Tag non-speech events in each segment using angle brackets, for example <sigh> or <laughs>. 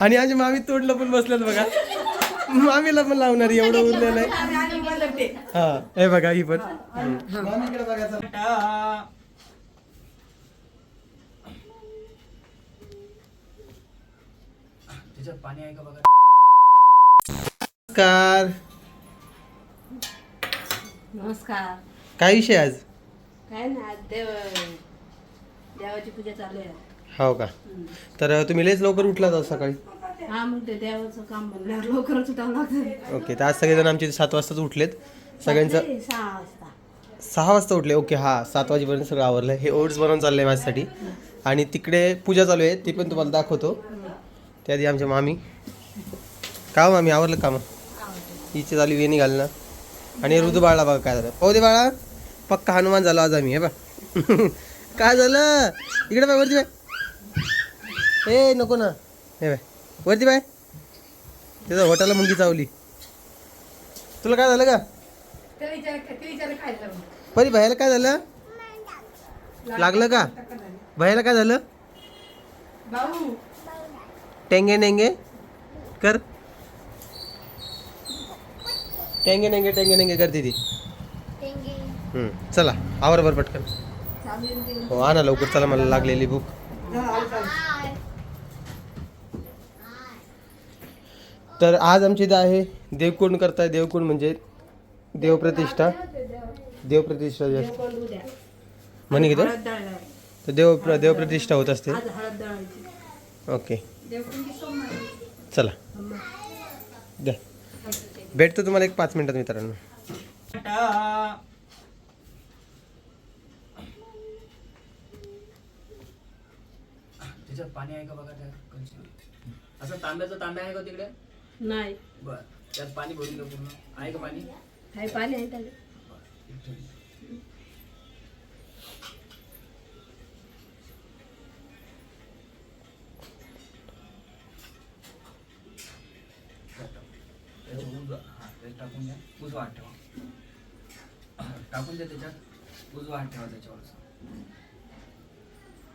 आणि आज मामी तोडलं पण बसल्यात बघा. मामीला पण लावणार एवढं उरलेलं आहे. हा हे बघा ही पण. मामीकडे बघा चला. त्याच्यात पाणी आहे का बघा? नमस्कार. नमस्कार. काय विषय आज? काय ना आज देव देवाची पूजा चालू आहे. हो का? तर तुम्ही लयच लवकर उठलात आज सकाळी? हा मग ते देवाचं काम म्हणल्यावर लवकरच उठावं लागतं. ओके तर आज सगळेजण आमचे सात वाजताच उठलेत. सगळ्यांचं सहा वाजता. सहा वाजता उठले? ओके हा सात वाजेपर्यंत सगळं आवरलं. हे ओट्स बनवून चाललंय माझ्यासाठी. आणि तिकडे पूजा चालू आहे ती पण तुम्हाला दाखवतो. त्याआधी आमच्या मामी. का हो मामी? आवरलं का मग हिची झाली वेणी घालणं. आणि ऋतू बाळा बघा काय झालं. पाहू दे बाळा. पक्का हनुमान झालो आज आम्ही हे बा <laughs> काय झालं? इकडे बाय वरती बाय ए नको ना. हे बाय. वरती बाय. त्याचा होटाला मुंगी चावली. तुला काय झालं का? परी भयाला काय झालं? लागलं का? भयाला काय झालं? भाऊ. टेंगे नेंगे. कर. टेंगे नेंगे टेंगे नेंगे करते ती हम्म, चला. आवर बर पटकन. हो आणा लवकर. चला मला लागलेली भूक. तर आज आमच्या इथं आहे देवकोण करताय. देवकोण म्हणजे देवप्रतिष्ठा. देवप्रतिष्ठा जे असते. कोण उद्या म्हणे किती? तर देव देवप्रतिष्ठा होत असते. ओके. चला. द्या. भेटतो तुम्हाला एक पाच मिनिटात मित्रांनो. पाणी आहे का बघा असं तांब्याचं तांब्या आहे का तिकडे? नाही. बर. त्यात पाणी भरून घ्या पूर्ण. आहे का पाणी? काही पाणी आहे त्याला उजवा. हा त्याच्यात टाकून द्या. उजवा हात ठेवा. टाकून द्या त्याच्यात. उजवा हात ठेवा त्याच्यावर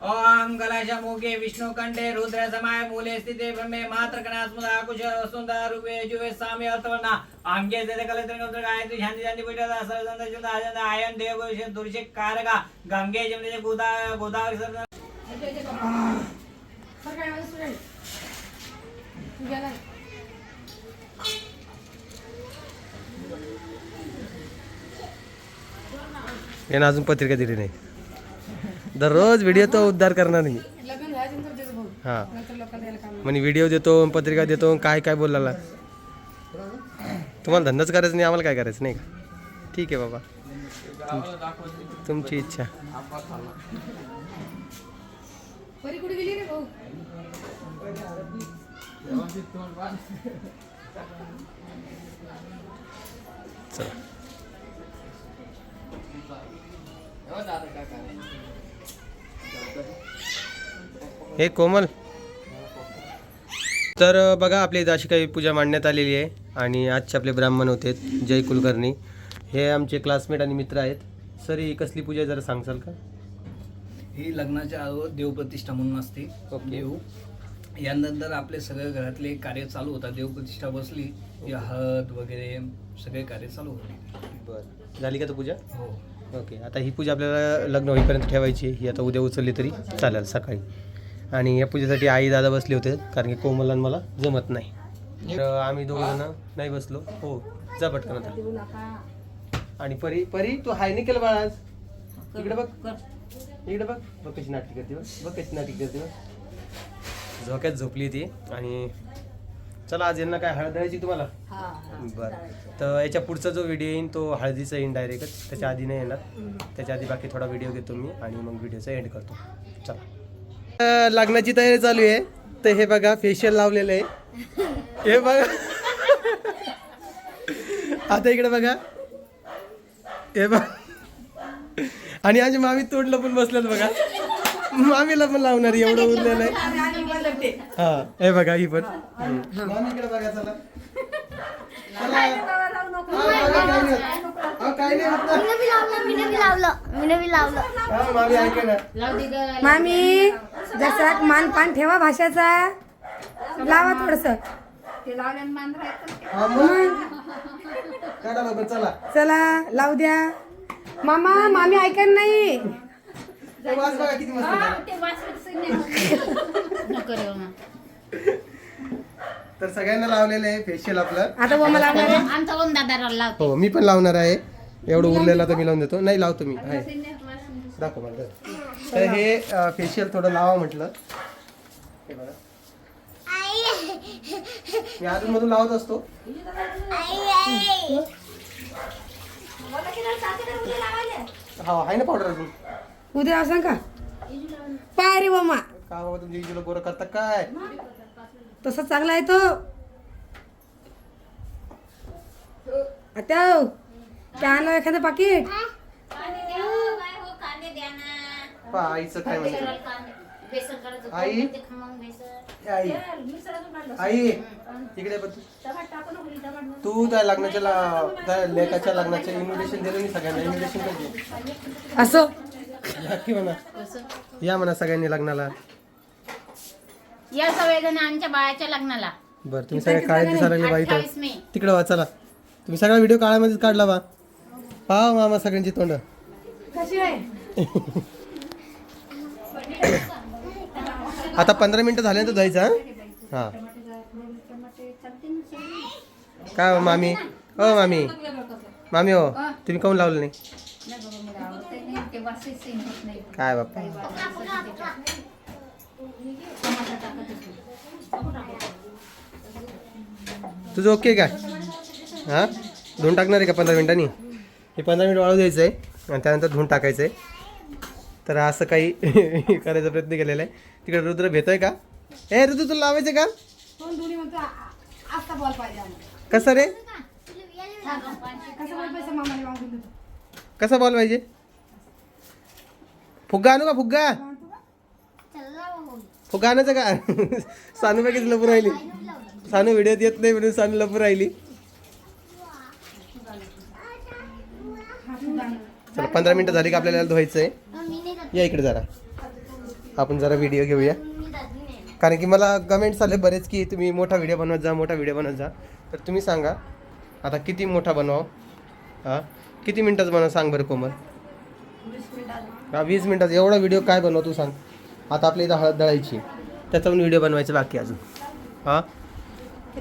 ओम कलाशा मुखे विष्णू कंठे रुद्र समाय मूले स्थिते ब्रह्मे मात्र कणास्मदा कुश सुंदर रूपे जुवे सामी अर्थवर्णा। अंगे जते कलेत्र नोत्र गायत्री शांती शांती पीठा सरजंत चंद आजंत आयन देव दुर्शे कारका। गंगे जमने गोदा गोदावरी सर। यानं अजून पत्रिका दिली नाही. दररोज व्हिडिओ तो उद्धार करणार नाही. हा. म्हणे व्हिडिओ देतो पत्रिका देतो काय काय बोलायला तुम्हाला धंदाच करायचा नाही आम्हाला काय करायचं नाही का? ठीक आहे बाबा. तुम- तुमची इच्छा. चला. हे कोमल. तर बघा आपल्या इथं अशी काही पूजा मांडण्यात आलेली आहे आणि आजचे आपले ब्राह्मण होते जय कुलकर्णी. हे आमचे क्लासमेट आणि मित्र आहेत. सर ही कसली पूजा जरा सांगसाल का? ही लग्नाच्या अगोदर देवप्रतिष्ठा म्हणून असते. देव. यानंतर आपले सगळे घरातले कार्य चालू होतात. देवप्रतिष्ठा बसली हळद वगैरे सगळे कार्य चालू होते बरं. झाली का तर पूजा? हो. ओके आता ही पूजा आपल्याला लग्न होईपर्यंत ठेवायची आहे. ही आता उद्या उचलली तरी चालेल सकाळी. आणि या पूजेसाठी आई दादा बसले होते कारण की कोमल आणि मला जमत नाही. तर आम्ही दोघ जण नाही बसलो. हो जा पटकन आता. आणि परी परी तू हाय नाही केलं बाळा आज इकडे बघ. इकडे बघ. बघ कशी नाटकी करते बघ. बघ कशी नाटकी करते बघ. झोक्यात झोपली ती आणि चला आज यांना काय हळद द्यायची तुम्हाला? बरं. तर याच्या पुढचा जो व्हिडिओ येईन तो हळदीचा येईन डायरेक्टच त्याच्या आधी नाही येणार. त्याच्या आधी बाकी थोडा व्हिडिओ घेतो मी आणि मग व्हिडिओचा एंड करतो. चला. लग्नाची तयारी चालू आहे. तर हे बघा फेशियल लावलेलं आहे. हे बघा. आता इकडे बघा. हे बघ. आणि आज मामी तोडलं पण बसल्यात बघा. मामीला पण लावणार एवढं उरलेलं आहे. हा हे बघा ही पण. मामीकडे बघा चला. हा, काय नाही. होत ना. मीनं बी लावलं मीनं बी लावलं हा, मामी ऐका ना. लाव दे ग. मामी जसा मान पान ठेवा भाषाचा. लावा थोडस. हा चला. चला लावू द्या. मामा मामी ऐकत नाही. ते वास बघा किती मस्त झाला. ते वाचलं नको रे मामा. तर सगळ्यांना लावलेलं आहे फेशियल आपलं. आता लावणार आहे. आमचा ओम दादा लावतो. हो मी पण लावणार आहे. एवढं उरलेलं तर मी लावून देतो. नाही लावतो मी. आहे. दाखव मला तर हे फेशियल थोडं लावा म्हटलं. हे बघा. मी अजून मधून लावत असतो. हा आहे ना पावडर अजून? उद्या असं का? पाय रे मामा. का बाबा तुमच्या इजीला गोरं करता काय? तसा चांगला आहे तो. आता काय आणलं एखादं पाकिट? पहा आईचं काय म्हणते? आई? आई. आई तिकडे बघ तू. तू त्या लग्नाच्या ला- त्या लेकाच्या लग्नाचं इन्व्हिटेशन दिलं नाही सगळ्यांना. इन्व्हिटेशन असो? या की म्हणा या म्हणा सगळ्यांनी लग्नाला. या संवेदना आमच्या बाळाच्या लग्नाला. बरं तुम्ही सगळे काळे दिसायला बाई मे. तिकडे वा चला. तुम्ही सगळा व्हिडिओ काळामध्येच काढला बा पहा मामा सगळ्यांची तोंड. कशी आहे? आता पंधरा मिनिटं झाल्यानंतर जायचं हा? हा. काय हो मामी? हो मामी. मामी हो तुम्ही काऊन लावलं नाही? ते वाचले सीन होत नाही. काय बाप्पा? तुझं ओके का? हां? धुवून टाकणार आहे का पंधरा मिनिटांनी? हे पंधरा मिनिट वाळू द्यायचं आहे आणि त्यानंतर धुवून टाकायचं आहे तर असं काही <laughs> करायचा प्रयत्न केलेला आहे. तिकडे रुद्र भेटोय का? ए ऋतू तुला लावायचं का. कसं रे? कसं बॉल पाहिजे मामाने मागून देतो कसा बॉल पाहिजे फुग्गा आणू का फुग्गा फुग्गा आणायचं का? सानू पैकीच लपू राहिली. सानू व्हिडिओत येत नाही म्हणून सानू लपू राहिली. चला पंधरा मिनिटं झाली का आपल्याला धुवायचं आहे या इकडे जरा. आपण जरा व्हिडिओ घेऊया. कारण की मला कमेंट्स आले बरेच की तुम्ही मोठा व्हिडिओ बनवत जा मोठा व्हिडिओ बनवत जा. तर तुम्ही सांगा आता किती मोठा बनवाव? हां? किती मिनटाचं बनवा? सांग बरं कोमल. हा वीस मिनटाचा. एवढा व्हिडिओ काय बनव तू सांग. आता आपल्या इथं हळद दळायची. त्याचा पण व्हिडिओ बनवायचा बाकी अजून. हां?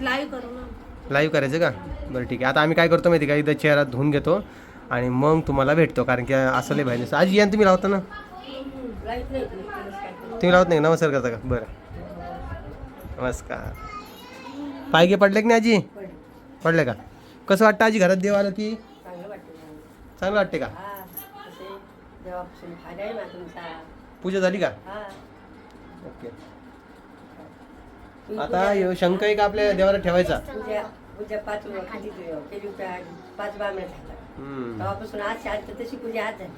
लाईव्ह करू ना. लाईव्ह करायचं का? बरं ठीक आहे. आता आम्ही काय करतो माहिती का? इथं चेहरा धुवून घेतो आणि मग तुम्हाला भेटतो कारण की असं लय पाहिजे आज या तुम्ही लावता ना. तुम्ही लावत नाही का? नमस्कार करता का? बरं. नमस्कार. पाय गे पडले की नाही आजी? पडले. का? कसं वाटतं आजी घरात देव आलं की चांगलं वाटते का? पूजा झाली का? ओके. आता ह्यो शंख एक आपल्या देवाला ठेवायचा? पूजा पूजा पाच किती केली होती पाच बामण्या झाल्या हम्म. तेव्हापासून आज आज तर तशी पूजा आज झाली.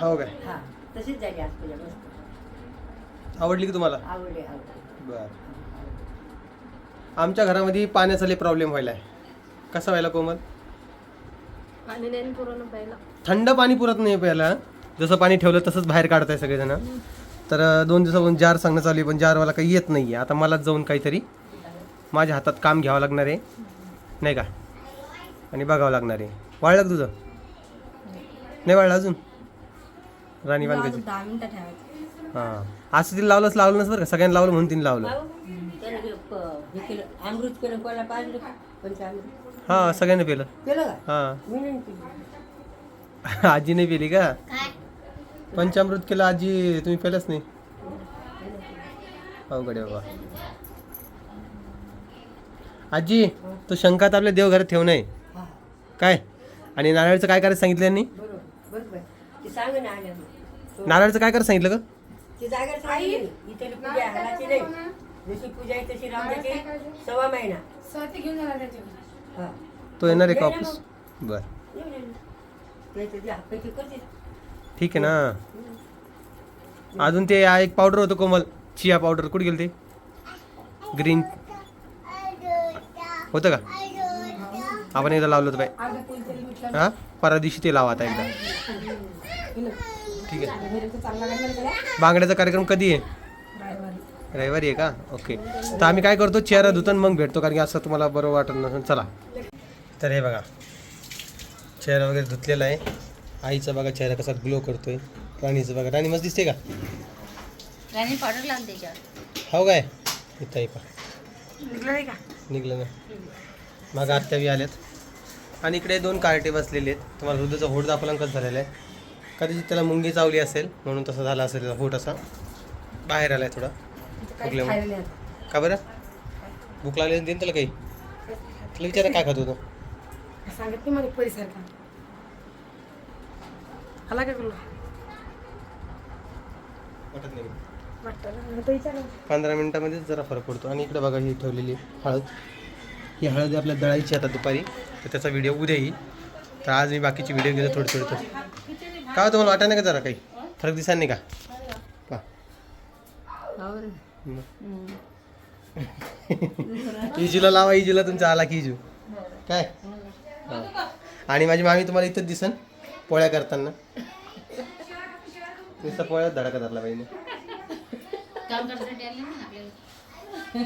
हो काय हा तशीच झाली आज पूजा मस्त. आवडली की तुम्हाला? आवडली आवडली. बर. आमच्या घरामध्ये पाण्याचा लय प्रॉब्लेम व्हायला आहे कसा व्हायला कोमल? पाणी नाही थंड पाणी पुरत नाही प्यायला. जसं पाणी ठेवलं तसंच बाहेर काढताय सगळेजण. तर दोन दिवसापासून जार सांगणं चालू आहे पण जारवाला काही येत नाही आहे आता मलाच जाऊन काहीतरी माझ्या हातात काम घ्यावं लागणार आहे. नाही का? आणि बघावं लागणार आहे. वाळलं का तुझं? नाही वाळलं अजून? राणी ठेवायचं. हां. असं तिला लावलंच लावलं नस बरं का? सगळ्यांना लावलं म्हणून तिने लावलं. त्यानं हे सगळ्यांनी पेलं. हां. मी नाही केलं. आजी नाही पेली का? पंचामृत केलं आजी तुम्ही पेलच नाही. अवघड आहे बाबा. आजी तो शंकात आपल्या देवघरात ठेवू नये काय? आणि नारळाचं काय करायचं सांगितलं यांनी? बरोबर बरोबर. ती सांग ना आल्या मग. नारळाचं काय करायचं सांगितलं का ती हा. येणार आहे का वापस? बरं. ठीक आहे ना. अजून ते एक पावडर होतं कोमल. चिया पावडर कुठे गेलं ते ग्रीन होतं का? आपण एकदा लावलं होतं बाई. हां? परा दिवशी ते लावा आता एकदा. ठीक आहे. बांगड्याचा कार्यक्रम कधी आहे? रविवारी रविवारी आहे का? ओके. तर आम्ही काय करतो? चेहरा धुतून मग भेटतो कारण की असं तुम्हाला बरं वाटत नसेल. चला. तर हे बघा. चेहरा वगैरे धुतलेला आहे. आईचा बघा चेहरा कसा ग्लो करतोय. राणीचं बघा. राणी मस्त दिसते का? राणी पावडर लावून त्याच्यावर हो काय? इथं आहे पा निघलं नाही का? निघलं ना. मग आत्या बी आल्यात. आणि इकडे दोन कार्टे बसलेले आहेत. तुम्हाला हृदयाचा होट दाखवला कसं झालेला आहे. कदाचित त्याला मुंगी चावली असेल म्हणून तसं झाला असेल त्याचा होट असा. बाहेर थोडा. भुकल्यामुळे. खायला नाही आता. का बरं? भूक लागली देईन त्याला काही? त्याला विचारा काय खात होतो सांगत नाही मला परिसारखा वाटत नाही. विचारा पंधरा मिनिटामध्येच जरा फरक पडतो. आणि इकडे बघा ही ठेवलेली हळद. ही हळद आपल्या दळायची आता दुपारी. तर त्याचा व्हिडिओ उद्या येईल तर आज मी बाकीचे व्हिडिओ घेतो थोडे थोडे थोडे काय होतं मला वाटत नाही का जरा काही? फरक दिसा नाही का? इजूला लावा इजूला तुमचा आला की इजू. काय? हा. आणि माझी मामी तुम्हाला इथंच दिसन. पोळ्या करताना. नुसतं पोळ्यात धडका धरला पाहिजे काम करण्यासाठी आले ना आपल्याला.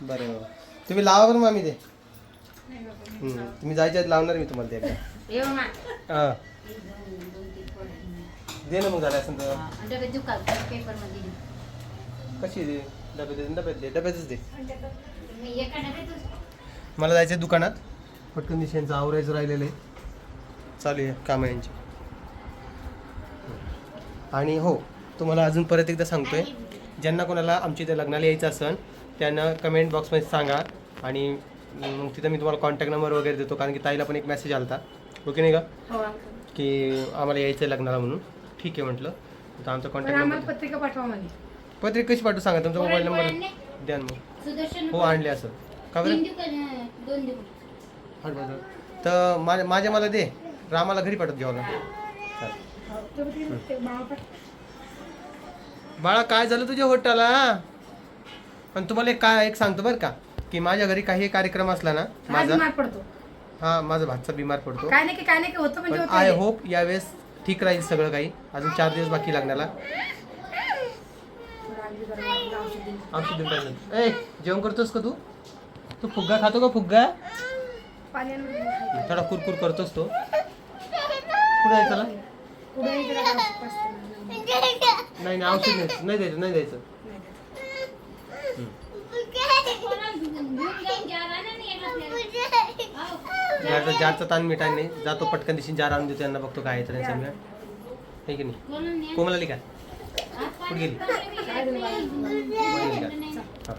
बरं तुम्ही लावा बरं मामी ते. हम्म. तुम्ही जायच्या आधी लावणार मी तुम्हाला ते एकदा. हां. दे ना मग झालं असं तर. देऊ का कशी दे डबे दे डब्यात दे डब्यातच दे. मी एका डब्यातच. मला जायचं आहे दुकानात. पटकन दिशांचं आवरायचं राहिलेलं आहे. चालू आहे कामं यांची. आणि हो तुम्हाला अजून परत एकदा सांगतोय ज्यांना कोणाला आमच्या इथे लग्नाला यायचं असेल त्यांना कमेंट बॉक्समध्ये सांगा आणि मग तिथं मी तुम्हाला कॉन्टॅक्ट नंबर वगैरे देतो कारण की ताईला पण एक मेसेज आला होता ओके नाही का हो की आम्हाला यायचं आहे लग्नाला म्हणून. ठीक आहे म्हटलं. तर आमचा कॉन्टॅक्ट नंबर पत्रिका पाठवा पत्रिका कशी पाठवू? सांगा तुमचा मोबाईल नंबर द्या ना मग. सुदर्शन हो आणले असं. का बरं. तर माझ्या माझ्या मला दे. रामाला घरी पाठवत ते बाळा काय झालं तुझ्या होटाला? पण तुम्हाला एक काय एक सांगतो बरं का की माझ्या घरी काही कार्यक्रम असला ना माझा हा माझा भातचा बिमार पडतो. काय नाही काय नाही होतं म्हणजे आय. होप यावेळेस ठीक राहील सगळं काही. अजून चार दिवस बाकी लागण्याला औषध. ए जेवण करतोस का तू? तू फुग्गा खातो का फुग्गा. थोडा कुरकुर करतोस तो. कुठे आहे त्याला. नाही नाही औषध नाही नाही द्यायचं नाही द्यायचं. जारचा जारचा ताण मिठाय नाही. जातो पटकन दिशी जार आणून देतो त्यांना बघतो काय आहे तर त्यांचा मिळा हे की नाही? कोमल आली काय कुठे गेली? हा.